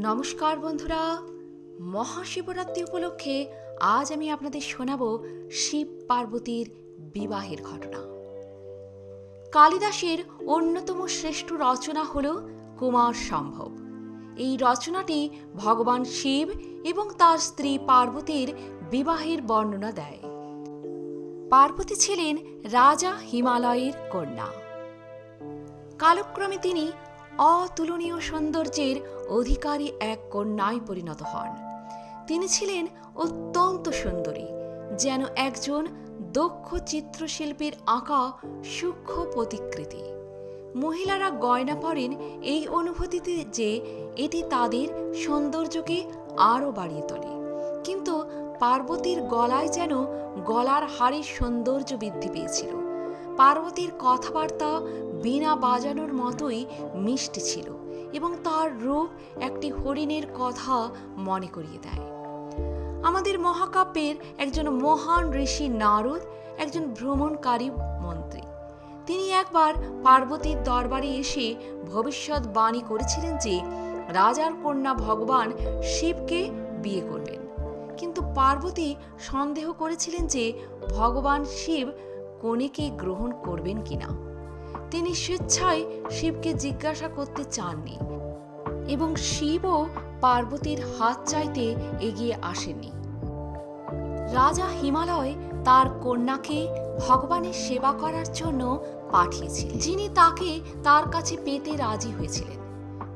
নমস্কার বন্ধুরা, মহাশিবরাত্রি উপলক্ষে আজ আমি আপনাদের শোনাব শিব পার্বতীর বিবাহের ঘটনা। কালিদাসের অন্যতম শ্রেষ্ঠ রচনা হল কুমার সম্ভব। এই রচনাটি ভগবান শিব এবং তার স্ত্রী পার্বতীর বিবাহের বর্ণনা দেয়। পার্বতী ছিলেন রাজা হিমালয়ের কন্যা। কালক্রমে তিনি অতুলনীয় সৌন্দর্যের অধিকারী এক কন্যায় পরিণত হন। তিনি ছিলেন অত্যন্ত সুন্দরী, যেন একজন দক্ষ চিত্রশিল্পীর আঁকা সূক্ষ্ম প্রতিকৃতি। মহিলারা গয়না পরেন এই অনুভূতিতে যে এটি তাদের সৌন্দর্যকে আরও বাড়িয়ে তোলে। কিন্তু পার্বতীর গলায় যেন গলার হাড়ির সৌন্দর্য বৃদ্ধি পেয়েছিল। পার্বতীর কথাবার্তা বীণা বাজানোর মতোই মিষ্টি ছিল এবং তার রূপ একটি হরিণের কথা মনে করিয়ে দেয়। আমাদের মহাকাব্যের একজন মহান ঋষি নারদ, একজন ভ্রমণকারী মন্ত্রী। তিনি একবার পার্বতীর দরবারে এসে ভবিষ্যৎবাণী করেছিলেন যে, রাজার কন্যা ভগবান শিবকে বিয়ে করবেন। কিন্তু পার্বতী সন্দেহ করেছিলেন যে, ভগবান শিব কনেকে গ্রহণ করবেন কিনা? তিনি স্বেচ্ছায় শিবকে জিজ্ঞাসা করতে চাননি এবং শিবও পার্বতীর হাত চাইতে এগিয়ে আসেননি। রাজা হিমালয় তার কন্যাকে ভগবানের সেবা করার জন্য পাঠিয়েছিলেন, যিনি তাকে তার কাছে পেতে রাজি হয়েছিলেন।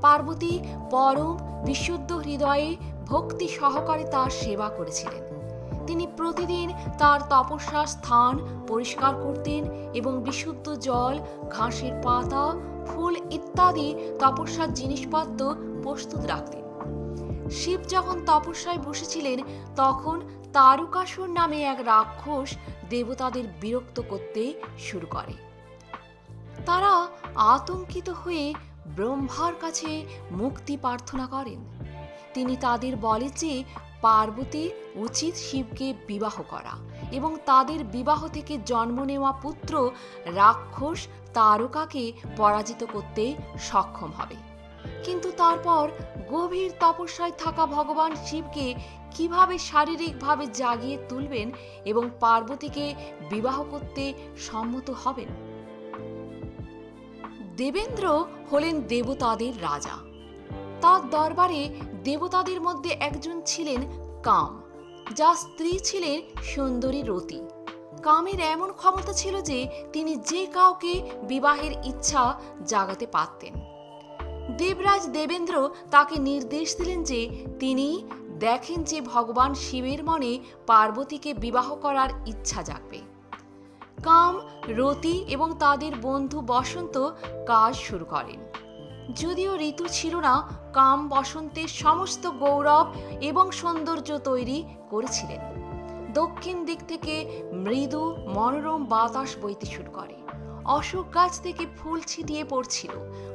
পার্বতী পরম বিশুদ্ধ হৃদয়ে ভক্তি সহকারে তার সেবা করেছিলেন। তিনি প্রতিদিন তার তপস্যার স্থান পরিষ্কার করতেন এবং বিশুদ্ধ জল, ঘাসের পাতা, ফুল ইত্যাদি তপস্যার জিনিসপত্র প্রস্তুত রাখতেন। শিব যখন তপস্যায় বসেছিলেন, তখন তারকাসুর নামে এক রাক্ষস দেবতাদের বিরক্ত করতে শুরু করে। তারা আতঙ্কিত হয়ে ব্রহ্মার কাছে মুক্তি প্রার্থনা করেন। তিনি তাদের বলে যে পার্বতী উচিত শিবকে বিবাহ করা এবং তাদের বিবাহ থেকে জন্ম নেওয়া পুত্র রাক্ষস তারকাকে পরাজিত করতে সক্ষম হবে। কিন্তু তারপর গভীর তপস্যায় থাকা ভগবান শিবকে কীভাবে শারীরিকভাবে জাগিয়ে তুলবেন এবং পার্বতীকে বিবাহ করতে সম্মত হবেন? দেবেন্দ্র হলেন দেবতাদের রাজা। তার দরবারে দেবতাদের মধ্যে একজন ছিলেন কাম যার স্ত্রী ছিলেন সুন্দরী রতি। কামের এমন ক্ষমতা ছিল যে তিনি যে কাউকে বিবাহের ইচ্ছা জাগাতে পারতেন। দেবরাজ দেবেন্দ্র তাকে নির্দেশ দিলেন যে তিনি দেখেন যে ভগবান শিবের মনে পার্বতীকে বিবাহ করার ইচ্ছা জাগবে। কাম, রতি এবং তাদের বন্ধু বসন্ত কাজ শুরু করেন। যদিও ঋতু ছিল না, কাম বসন্তের সমস্ত গৌরব এবং সৌন্দর্য তৈরি করেছিলেন। দক্ষিণ দিক থেকে মৃদু মনোরম বাতাস বইতে শুরু করে। অশোক গাছ থেকে ফুল ছিটিয়ে পড়ছিল।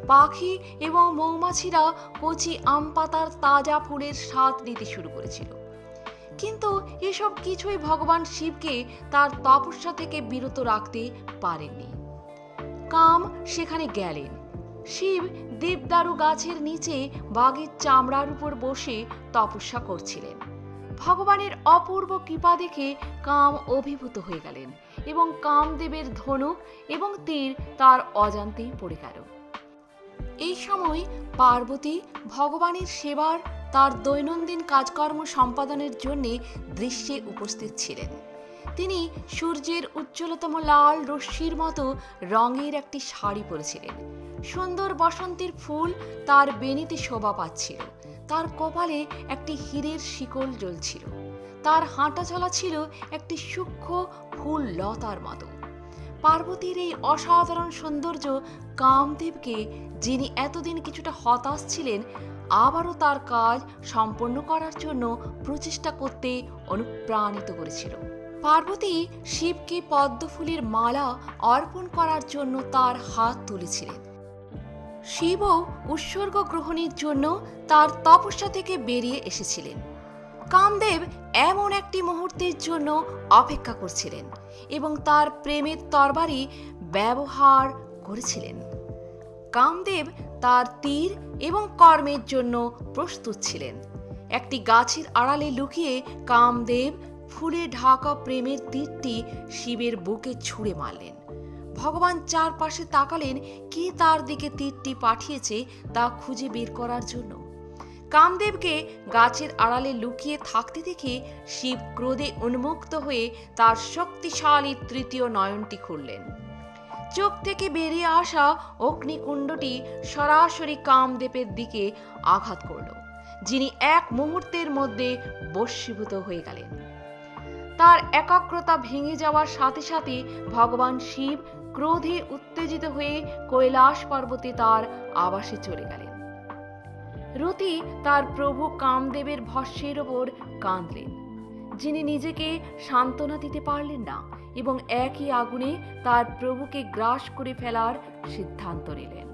পাখি এবং মৌমাছিরা কচি আম পাতার তাজা ফুলের স্বাদ নিতে শুরু করেছিল। কিন্তু এসব কিছুই ভগবান শিবকে তার তপস্যা থেকে বিরত রাখতে পারেননি। কাম সেখানে গেলেন। শিব দেবদারু গাছের নিচে বাঘের চামড়ার উপর বসে তপস্যা করছিলেন। ভগবানের অপূর্ব কৃপা দেখে কাম অভিভূত হয়ে গেলেন এবং কামদেবের ধনুক এবং তীর তার অজান্তেই পড়ে গেল। এই সময় পার্বতী ভগবানের সেবার, তার দৈনন্দিন কাজকর্ম সম্পাদনের জন্যে দৃশ্যে উপস্থিত ছিলেন। তিনি সূর্যের উজ্জ্বলতম লাল রশ্মির মতো রঙের একটি শাড়ি পরেছিলেন। সুন্দর বসন্তের ফুল তার বেনিতে শোভা পাচ্ছিল। তার কপালে একটি হীরের শিকল জ্বলছিল। তার হাঁটা চলা ছিল একটি সূক্ষ্ম ফুল লতার মতো। পার্বতীর এই অসাধারণ সৌন্দর্য কামদেবকে, যিনি এতদিন কিছুটা হতাশ ছিলেন, আবারও তার কাজ সম্পন্ন করার জন্য প্রচেষ্টা করতে অনুপ্রাণিত করেছিল। পার্বতী শিবকে পদ্মফুলের মালা অর্পণ করার জন্য তার হাত তুলেছিলেন। শিবও উৎসর্গ গ্রহণের জন্য তার তপস্যা থেকে বেরিয়ে এসেছিলেন। কামদেব এমন একটি মুহূর্তের জন্য অপেক্ষা করছিলেন এবং তার প্রেমের তরবারি ব্যবহার করেছিলেন। কামদেব তার তীর এবং কর্মের জন্য প্রস্তুত ছিলেন। একটি গাছের আড়ালে লুকিয়ে কামদেব ফুলে ঢাকা প্রেমের তীরটি শিবের বুকে ছুঁড়ে মারলেন। ভগবান চারপাশে তাকালেন, কে তার দিকে তীরটি পাঠিয়েছে তা খুঁজে বের করার জন্য। কামদেবকে গাছের আড়ালে লুকিয়ে থাকতে দেখে শিব ক্রোধে উন্মুক্ত হয়ে তার শক্তিশালী তৃতীয় নয়নটি খুললেন। চোখ থেকে বেরিয়ে আসা অগ্নিকুণ্ডটি সরাসরি কামদেবের দিকে আঘাত করল, যিনি এক মুহূর্তের মধ্যে বশীভূত হয়ে গেলেন। তার একাগ্রতা ভেঙে যাওয়ার সাথে সাথে ভগবান শিব ক্রোধে উত্তেজিত হয়ে কৈলাস পর্বতে তার আবাসে চলে গেলেন। রতি তার প্রভু কামদেবের ভস্যের ওপর কাঁদলেন। যিনি নিজেকে সান্ত্বনা দিতে পারলেন না এবং একই আগুনে তার প্রভুকে গ্রাস করে ফেলার সিদ্ধান্ত নিলেন।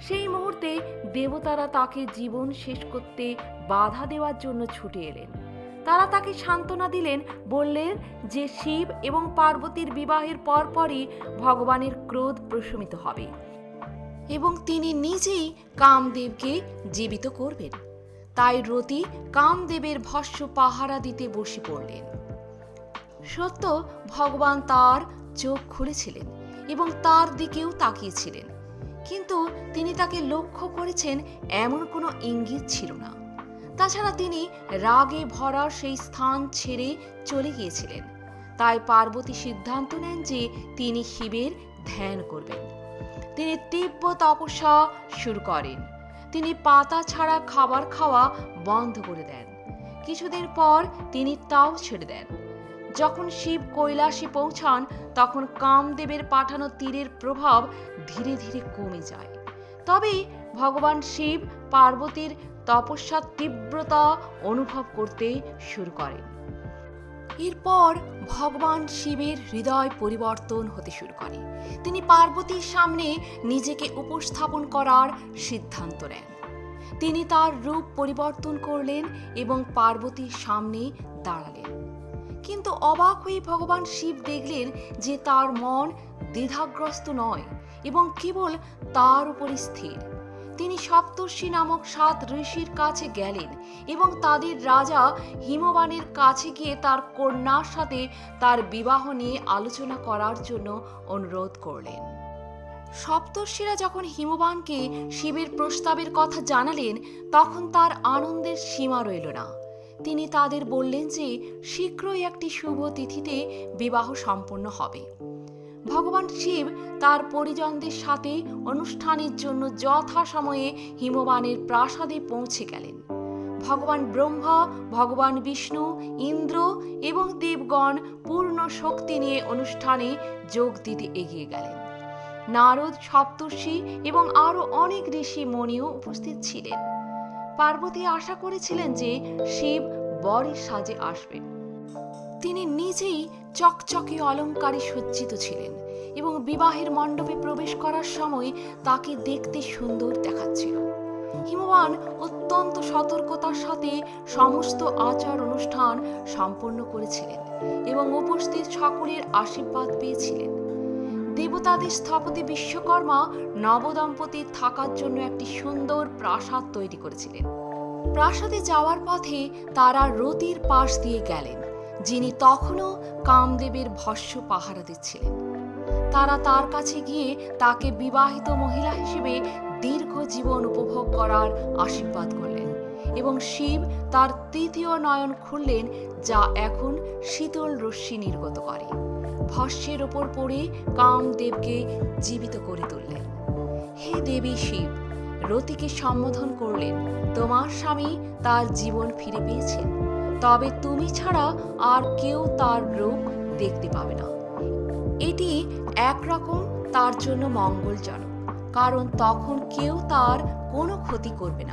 সেই মুহূর্তে দেবতারা তাকে জীবন শেষ করতে বাধা দেওয়ার জন্য ছুটে এলেন। তারা তাকে সান্ত্বনা দিলেন, বললেন যে শিব এবং পার্বতীর বিবাহের পরপরই ভগবানের ক্রোধ প্রশমিত হবে এবং তিনি নিজেই কামদেবকে জীবিত করবেন। তাই রতি কামদেবের ভস্য পাহারা দিতে বসে পড়লেন। সত্য, ভগবান তার চোখ খুলেছিলেন এবং তার দিকেও তাকিয়েছিলেন। কিন্তু তিনি তাকে লক্ষ্য করেছেন, এমন কোনো ইঙ্গিত ছিল না। তাছাড়া তিনি রাগে ভরা সেই স্থান ছেড়ে চলে গিয়েছিলেন। তাই পার্বতী সিদ্ধান্ত নেন যে তিনি শিবের ধ্যান করবেন। তিনি তীব্র তপস্যা শুরু করেন। তিনি পাতা ছাড়া খাবার খাওয়া বন্ধ করে দেন। কিছুদিন পর তিনি তাও ছেড়ে দেন। যখন শিব কৈলাসে পৌঁছান, তখন কামদেবের পাঠানো তীরের প্রভাব ধীরে ধীরে কমে যায়। তবে ভগবান শিব পার্বতীর তপস্যার তীব্রতা অনুভব করতে শুরু করেন এরপর ভগবান শিবের হৃদয় পরিবর্তন হতে শুরু করে। তিনি পার্বতীর সামনে নিজেকে উপস্থাপন করার সিদ্ধান্ত নেন। তিনি তার রূপ পরিবর্তন করলেন এবং পার্বতীর সামনে দাঁড়ালেন। কিন্তু অবাক হয়ে ভগবান শিব দেখলেন যে তার মন দ্বিধাগ্রস্ত নয় এবং কেবল তার উপরই স্থির। তিনি সপ্তর্ষি নামক সাত ঋষির কাছে গেলেন এবং তাদের রাজা হিমবানের কাছে গিয়ে তার কন্যার সাথে তার বিবাহ নিয়ে আলোচনা করার জন্য অনুরোধ করলেন। সপ্তর্ষিরা যখন হিমবানকে শিবের প্রস্তাবের কথা জানালেন, তখন তার আনন্দের সীমা রইল না। তিনি তাদের বললেন যে, শীঘ্রই একটি শুভ তিথিতে বিবাহ সম্পন্ন হবে। ভগবান শিব তার পরিজনদের সাথে অনুষ্ঠানের জন্য যথাসময়ে হিমবানের প্রাসাদে পৌঁছে গেলেন। ভগবান ব্রহ্মা, ভগবান বিষ্ণু, ইন্দ্র এবং দেবগণ পূর্ণ শক্তি নিয়ে অনুষ্ঠানে যোগ দিতে এগিয়ে গেলেন। নারদ, সপ্তর্ষি এবং আরও অনেক ঋষি মণিও উপস্থিত ছিলেন। পার্বতী আশা করেছিলেন যে শিব বরের সাজে আসবেন। তিনি নিজেই চকচকে অলঙ্কারে সজ্জিত ছিলেন এবং বিবাহের মণ্ডপে প্রবেশ করার সময় তাকে দেখতে সুন্দর দেখাচ্ছিল। হিমবান অত্যন্ত সতর্কতার সাথে সমস্ত আচার অনুষ্ঠান সম্পন্ন করেছিলেন এবং উপস্থিত সকলের আশীর্বাদ পেয়েছিলেন। দেবতাদের স্থপতি বিশ্বকর্মা নবদম্পতির থাকার জন্য একটি সুন্দর প্রাসাদ তৈরি করেছিলেন। প্রাসাদে যাওয়ার পথে তারা রতির পাশ দিয়ে গেলেন। যিনি তখনও কামদেবের ভস্য পাহারা দিচ্ছিলেন। তারা তার কাছে গিয়ে তাকে বিবাহিত মহিলা হিসেবে দীর্ঘ জীবন উপভোগ করার আশীর্বাদ করলেন এবং শিব তার তৃতীয় নয়ন খুললেন যা এখন শীতল রশ্মি নির্গত করে। ভস্যের ওপর পড়ে কামদেবকে জীবিত করে তুললেন। হে দেবী শিব, রতিকে সম্বোধন করলেন, তোমার স্বামী তার জীবন ফিরে পেয়েছেন? তবে তুমি ছাড়া আর কেউ তার রোগ দেখতে পাবে না। এটি একরকম, তার জন্য মঙ্গলজনক, কারণ তখন কেউ তার কোনো ক্ষতি করবে না।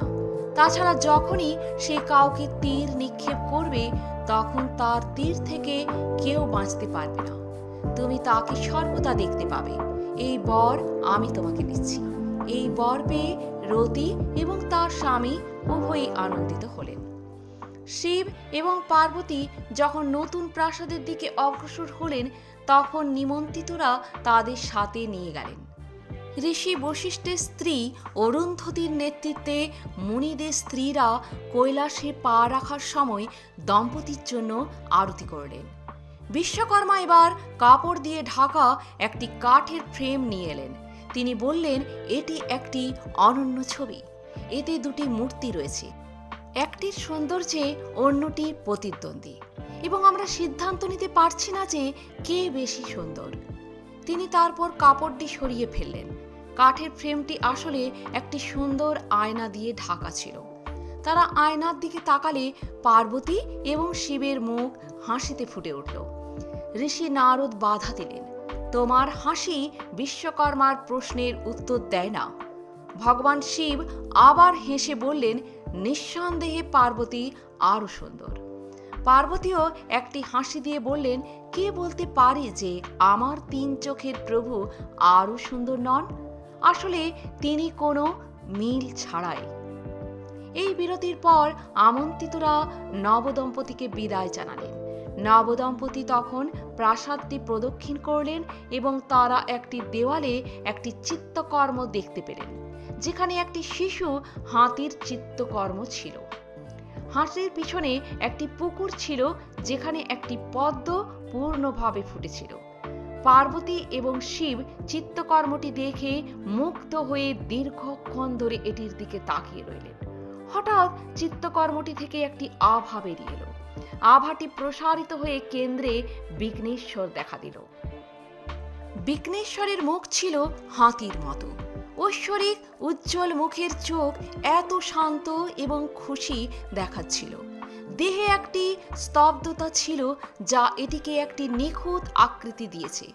তাছাড়া যখনই সে কাউকে তীর নিক্ষেপ করবে, তখন তার তীর থেকে কেউ বাঁচতে পারবে না। তুমি তাকে সর্বদা দেখতে পাবে। এই বর আমি তোমাকে দিচ্ছি। এই বর পেয়ে রতি এবং তার স্বামী উভয়ই আনন্দিত হলেন। শিব এবং পার্বতী যখন নতুন প্রাসাদের দিকে অগ্রসর হলেন, তখন নিমন্ত্রিতরা তাদের সাথে নিয়ে গেলেন। ঋষি বশিষ্ঠের স্ত্রী অরুন্ধতির নেতৃত্বে মুনিদের স্ত্রীরা কৈলাসে পা রাখার সময় দম্পতির জন্য আরতি করলেন। বিশ্বকর্মা এবার কাপড় দিয়ে ঢাকা একটি কাঠের ফ্রেম নিয়ে এলেন। তিনি বললেন, এটি একটি অনন্য ছবি। এতে দুটি মূর্তি রয়েছে। একটির সৌন্দর্যে অন্যটির প্রতিদ্বন্দ্বী। এবং আমরা সিদ্ধান্ত নিতে পারছি না যে কে বেশি সুন্দর। তিনি তারপর কাপড়টি সরিয়ে ফেললেন। কাঠের ফ্রেমটি আসলে একটি সুন্দর আয়না দিয়ে ঢাকা ছিল। তারা আয়নার দিকে তাকালে পার্বতী এবং শিবের মুখ হাসিতে ফুটে উঠল। ঋষি নারদ বাধা দিলেন, তোমার হাসি বিশ্বকর্মার প্রশ্নের উত্তর দেয় না। ভগবান শিব আবার হেসে বললেন নিঃসন্দেহে পার্বতী আরও সুন্দর। পার্বতীও একটি হাসি দিয়ে বললেন, কে বলতে পারে যে আমার তিন চোখের প্রভু আরও সুন্দর নন? আসলে তিনি কোনো মিল ছাড়াই। এই বিরতির পর আমন্ত্রিতরা নবদম্পতিকে বিদায় জানালেন। নবদম্পতি তখন প্রাসাদটি প্রদক্ষিণ করলেন এবং তারা একটি দেওয়ালে একটি চিত্তকর্ম দেখতে পেলেন। যেখানে একটি শিশু হাতির চিত্তকর্ম ছিল। হাঁসের পিছনে একটি পুকুর ছিল, যেখানে একটি পদ্ম পূর্ণভাবে ফুটেছিল। পার্বতী এবং শিব চিত্তকর্মটি দেখে মুগ্ধ হয়ে দীর্ঘক্ষণ ধরে এটির দিকে তাকিয়ে রইলেন। হঠাৎ চিত্তকর্মটি থেকে একটি আভা বেরিয়ে এলো। আভাটি প্রসারিত হয়ে কেন্দ্রে বিঘ্নেশ্বর দেখা দিল। বিঘ্নেশ্বরের মুখ ছিল হাতির মতো। ঐশ্বরিক, উজ্জ্বল মুখের চোখ এত শান্ত এবং খুশি দেখাচ্ছিল। দেহে একটি স্তব্ধতা ছিল যা এটিকে একটি নিখুঁত আকৃতি দিয়েছে।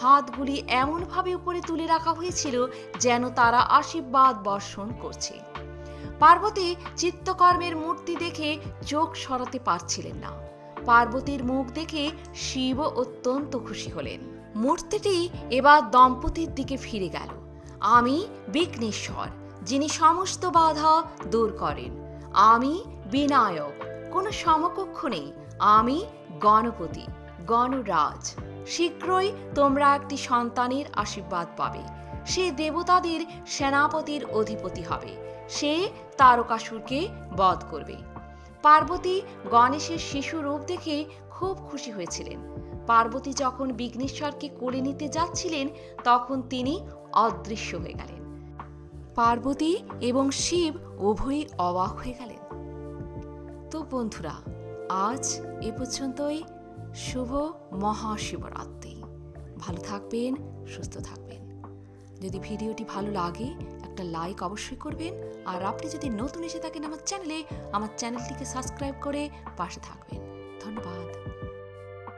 হাতগুলি এমনভাবে উপরে তুলে রাখা হয়েছিল যেন তারা আশীর্বাদ বর্ষণ করছে। পার্বতী চিত্তকর্মের মূর্তি দেখে চোখ সরাতে পারছিলেন না। পার্বতীর মুখ দেখে শিব অত্যন্ত খুশি হলেন। মূর্তিটি এবার দম্পতির দিকে ফিরে গেল। আমি বিঘ্নেশ্বর, যিনি সমস্ত বাধা দূর করেন। আমি বিনায়ক, কোনো সমকক্ষ নেই। আমি গণপতি, গণরাজ। শীঘ্রই তোমরা একটি সন্তানের আশীর্বাদ পাবে। সে দেবতাদের সেনাপতির অধিপতি হবে। সে তারকাসুরকে বধ করবে। পার্বতী গণেশের শিশু রূপ দেখে খুব খুশি হয়েছিলেন। পার্বতী যখন বিঘ্নেশ্বরকে কোলে নিতে যাচ্ছিলেন, তখন তিনি অদৃশ্য হয়ে গেলেন। পার্বতী এবং শিব উভয়ই অবাক হয়ে গেলেন। তো বন্ধুরা, আজ এ পর্যন্তই। শুভ মহাশিবরাত্রি। ভালো থাকবেন, সুস্থ থাকবেন। যদি ভিডিওটি ভালো লাগে, একটা লাইক অবশ্যই করবেন। আর আপনি যদি নতুন এসে থাকেন আমার চ্যানেলে, আমার চ্যানেলটিকে সাবস্ক্রাইব করে পাশে থাকবেন।